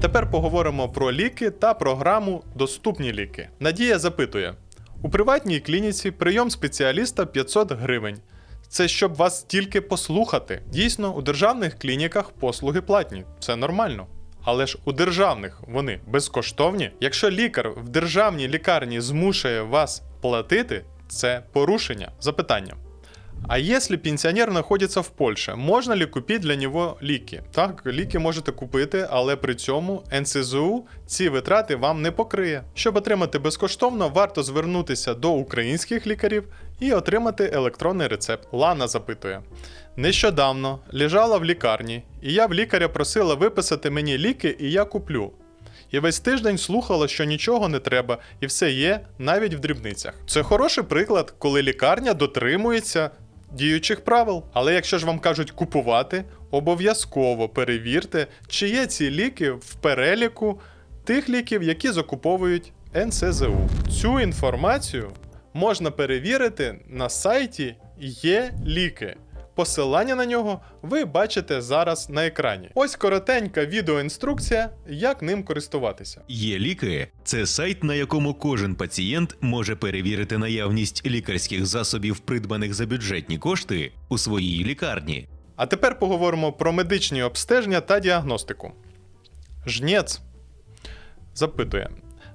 Тепер поговоримо про ліки та програму Доступні ліки. Надія запитує: у приватній клініці прийом спеціаліста 500 гривень. Це щоб вас тільки послухати. Дійсно, у державних клініках послуги платні, це нормально. Але ж у державних вони безкоштовні. Якщо лікар в державній лікарні змушує вас платити, це порушення. Запитання. А если пенсионер находится в Польше, можно ли купити для нього ліки? Так, ліки можете купити, але при цьому НСЗУ ці витрати вам не покриє. Щоб отримати безкоштовно, варто звернутися до українських лікарів і отримати електронний рецепт. Лана запитує: нещодавно лежала в лікарні, і я в лікаря просила виписати мені ліки, і я куплю. І весь тиждень слухала, що нічого не треба, і все є навіть в дрібницях. Це хороший приклад, коли лікарня дотримується діючих правил. Але якщо ж вам кажуть купувати, обов'язково перевірте, чи є ці ліки в переліку тих ліків, які закуповують НСЗУ. Цю інформацію можна перевірити на сайті Є ліки. Посилання на нього ви бачите зараз на екрані. Ось коротенька відеоінструкція, як ним користуватися. Є ліки це сайт, на якому кожен пацієнт може перевірити наявність лікарських засобів, придбаних за бюджетні кошти у своїй лікарні. А тепер поговоримо про медичні обстеження та діагностику. Жнець запитує: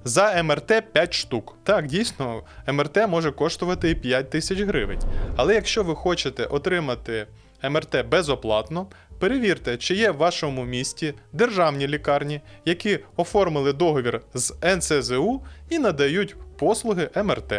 за МРТ 5 штук. Так, дійсно, МРТ може коштувати і 5 тисяч гривень. Але якщо ви хочете отримати МРТ безоплатно, перевірте, чи є в вашому місті державні лікарні, які оформили договір з НСЗУ і надають послуги МРТ.